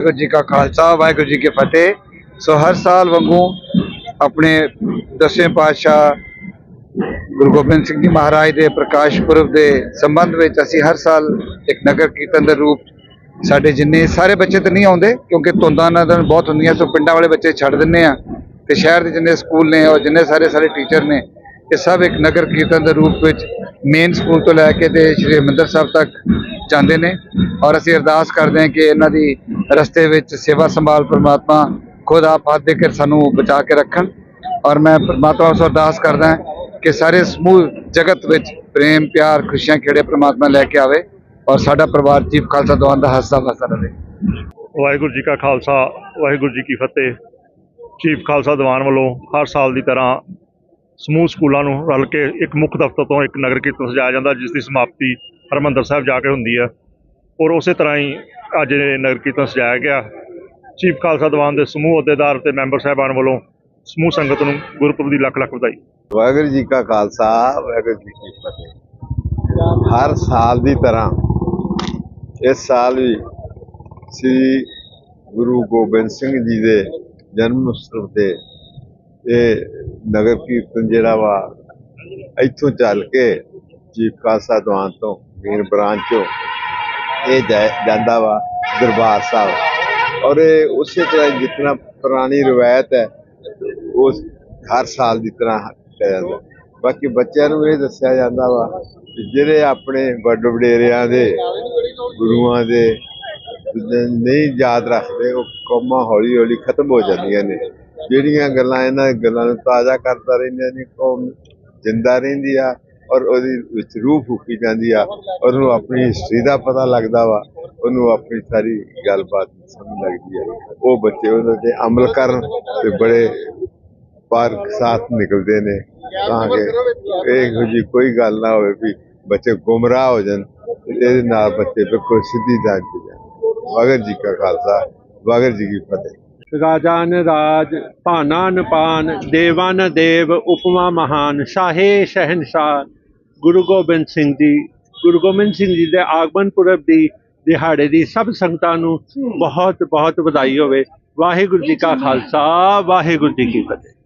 ਵਾਹਿਗੁਰੂ ਜੀ ਕਾ ਖਾਲਸਾ, ਵਾਹਿਗੁਰੂ ਜੀ ਕੀ ਫਤਿਹ। ਸੋ ਹਰ ਸਾਲ ਵਾਂਗੂ ਆਪਣੇ ਦਸਵੇਂ ਪਾਤਸ਼ਾਹ ਗੁਰੂ ਗੋਬਿੰਦ ਸਿੰਘ ਜੀ ਮਹਾਰਾਜ ਦੇ ਪ੍ਰਕਾਸ਼ ਪੁਰਬ ਦੇ ਸੰਬੰਧ ਵਿੱਚ ਅਸੀਂ ਹਰ ਸਾਲ ਇੱਕ ਨਗਰ ਕੀਰਤਨ ਦੇ ਰੂਪ ਸਾਡੇ ਜਿੰਨੇ ਸਾਰੇ ਬੱਚੇ ਤਾਂ ਨਹੀਂ ਆਉਂਦੇ, ਕਿਉਂਕਿ ਧੁੰਦਾਂ ਨਦਨ ਬਹੁਤ ਹੁੰਦੀਆਂ, ਸੋ ਪਿੰਡਾਂ ਵਾਲੇ ਬੱਚੇ ਛੱਡ ਦਿੰਨੇ ਆ। ਤੇ ਸ਼ਹਿਰ ਦੇ ਜਿੰਨੇ ਸਕੂਲ ਨੇ ਔਰ ਜਿੰਨੇ ਸਾਰੇ ਸਾਰੇ ਟੀਚਰ ਨੇ, ਇਹ ਸਭ ਇੱਕ ਨਗਰ ਕੀਰਤਨ ਦੇ ਰੂਪ ਵਿੱਚ ਮੇਨ ਸਕੂਲ ਤੋਂ ਲੈ ਕੇ ਤੇ ਸ਼੍ਰੀ ਹਰਿਮੰਦਰ ਸਾਹਿਬ ਤੱਕ ਜਾਂਦੇ ਨੇ। ਔਰ ਅਸੀਂ ਅਰਦਾਸ ਕਰਦੇ ਹਾਂ ਕਿ ਇਹਨਾਂ ਦੀ ਰਸਤੇ ਵਿੱਚ ਸੇਵਾ ਸੰਭਾਲ ਪ੍ਰਮਾਤਮਾ ਖੁਦ ਆਪ ਹੱਥ ਦੇ ਕੇ ਸਾਨੂੰ ਬਚਾ ਕੇ ਰੱਖਣ। ਔਰ ਮੈਂ ਪ੍ਰਮਾਤਮਾ ਤੋਂ ਅਰਦਾਸ ਕਰਦਾ ਕਿ ਸਾਰੇ ਸਮੂਹ ਜਗਤ ਵਿੱਚ ਪ੍ਰੇਮ, ਪਿਆਰ, ਖੁਸ਼ੀਆਂ ਖੇੜੇ ਪ੍ਰਮਾਤਮਾ ਲੈ ਕੇ ਆਵੇ ਔਰ ਸਾਡਾ ਪਰਿਵਾਰ ਜੀਵ ਖਾਲਸਾ ਦਵਾਨ ਦਾ ਹੱਸਦਾ ਵਸਦਾ ਰਹੇ। ਵਾਹਿਗੁਰੂ ਜੀ ਕਾ ਖਾਲਸਾ, ਵਾਹਿਗੁਰੂ ਜੀ ਕੀ ਫਤਿਹ। ਚੀਫ ਖਾਲਸਾ ਦੀਵਾਨ ਵੱਲੋਂ ਹਰ ਸਾਲ ਦੀ ਤਰ੍ਹਾਂ ਸਮੂਹ ਸਕੂਲਾਂ ਨੂੰ ਰਲ ਕੇ ਇੱਕ ਮੁੱਖ ਦਫ਼ਤਰ ਤੋਂ ਇੱਕ ਨਗਰ ਕੀਰਤਨ ਸਜਾਇਆ ਜਾਂਦਾ, ਜਿਸ ਦੀ ਸਮਾਪਤੀ ਹਰਿਮੰਦਰ ਸਾਹਿਬ ਜਾ ਕੇ ਹੁੰਦੀ ਹੈ। ਔਰ ਉਸੇ ਤਰ੍ਹਾਂ ਹੀ ਅੱਜ ਇਹ ਨਗਰ ਕੀਰਤਨ ਸਜਾਇਆ ਗਿਆ। ਚੀਫ ਖਾਲਸਾ ਦੀਵਾਨ ਦੇ ਸਮੂਹ ਅਹੁਦੇਦਾਰ ਤੇ ਮੈਂਬਰ ਸਾਹਿਬਾਨ ਵੱਲੋਂ ਸਮੂਹ ਸੰਗਤ ਨੂੰ ਗੁਰਪੁਰਬ ਦੀ ਲੱਖ ਲੱਖ ਵਧਾਈ। ਵਾਹਿਗੁਰੂ ਜੀ ਕਾ ਖਾਲਸਾ, ਵਾਹਿਗੁਰੂ ਜੀ ਕੀ ਫਤਿਹ। ਹਰ ਸਾਲ ਦੀ ਤਰ੍ਹਾਂ ਇਸ ਸਾਲ ਵੀ ਸ੍ਰੀ ਗੁਰੂ ਗੋਬਿੰਦ ਸਿੰਘ ਜੀ ਦੇ ਜਨਮ ਉਤਸਵ ਤੇ ਇਹ ਨਗਰ ਕੀਰਤਨ ਜਿਹੜਾ ਵਾ, ਇੱਥੋਂ ਚੱਲ ਕੇ ਚੀਫ ਖਾਲਸਾ ਦੀਵਾਨ ਤੋਂ ਮੇਨ ਬ੍ਰਾਂਚ ਚੋਂ ਇਹ ਜਾ- ਜਾਂਦਾ ਵਾ ਦਰਬਾਰ ਸਾਹਿਬ। ਔਰ ਇਹ ਉਸੇ ਤਰ੍ਹਾਂ ਹੀ ਜਿਤਨਾ ਪੁਰਾਣੀ ਰਵਾਇਤ ਹੈ, ਉਸ ਹਰ ਸਾਲ ਦੀ ਤਰ੍ਹਾਂ ਕੀਤਾ ਜਾਂਦਾ। ਬਾਕੀ ਬੱਚਿਆਂ ਨੂੰ ਇਹ ਦੱਸਿਆ ਜਾਂਦਾ ਵਾ ਜਿਹੜੇ ਆਪਣੇ ਵੱਡ ਵਡੇਰਿਆਂ ਦੇ, ਗੁਰੂਆਂ ਦੇ ਨਹੀਂ ਯਾਦ ਰੱਖਦੇ, ਉਹ ਕੌਮਾਂ ਹੌਲੀ ਹੌਲੀ ਖਤਮ ਹੋ ਜਾਂਦੀਆਂ ਨੇ। ਜਿਹੜੀਆਂ ਗੱਲਾਂ ਇਹਨਾਂ ਗੱਲਾਂ ਨੂੰ ਤਾਜ਼ਾ ਕਰਦਾ ਰਹਿੰਦੀਆਂ ਨੇ, ਕੌਮ ਜਿੰਦਾ ਰਹਿੰਦੀ ਆ ਔਰ ਉਹਦੀ ਵਿੱਚ ਰੂਹ ਫੂਕੀ ਜਾਂਦੀ ਆ ਔਰ ਉਹਨੂੰ ਆਪਣੀ ਹਿਸਟਰੀ ਦਾ ਪਤਾ ਲੱਗਦਾ ਵਾ, ਉਹਨੂੰ ਆਪਣੀ ਸਾਰੀ ਗੱਲਬਾਤ ਸਮਝ ਲੱਗਦੀ ਆ। ਉਹ ਬੱਚੇ ਉਹਦੇ ਤੇ ਅਮਲ ਕਰਨ ਤੇ ਬੜੇ ਪਾਰਕ ਸਾਥ ਨਿਕਲਦੇ ਨੇ, ਤਾਂ ਕਿ ਇਹੋ ਜੀ ਕੋਈ ਗੱਲ ਨਾ ਹੋਵੇ ਵੀ ਬੱਚੇ ਗੁੰਮਰਾਹ ਹੋ ਜਾਣ, ਇਹਦੇ ਨਾਲ ਬੱਚੇ ਬਿਲਕੁਲ ਸਿੱਧੀ ਦਾਨ ਤੇ ਜਾਣ। ਵਾਹਿਗੁਰੂ ਜੀ ਕਾ ਖਾਲਸਾ, ਵਾਹਿਗੁਰੂ ਜੀ ਕੀ ਫਤਿਹ। ਰਾਜਾਨ ਰਾਜ ਭਾਨਾਨ ਪਾਨ ਦੇਵਾਨ ਦੇਵ ਉਪਮਾ ਮਹਾਨ, ਸ਼ਾਹੇ ਸ਼ਹਿਨਸ਼ਾਹ। ਗੁਰੂ ਗੋਬਿੰਦ ਸਿੰਘ ਜੀ ਗੁਰੂ ਗੋਬਿੰਦ ਸਿੰਘ ਜੀ ਦੇ ਆਗਮਨ ਪੁਰਬ ਦੀ ਦਿਹਾੜੇ ਦੀ ਸਭ ਸੰਗਤਾਂ ਨੂੰ ਬਹੁਤ ਬਹੁਤ ਵਧਾਈ ਹੋਵੇ। ਵਾਹਿਗੁਰੂ ਜੀ ਕਾ ਖਾਲਸਾ ਵਾਹਿਗੁਰੂ ਜੀ ਕੀ ਫਤਿਹ।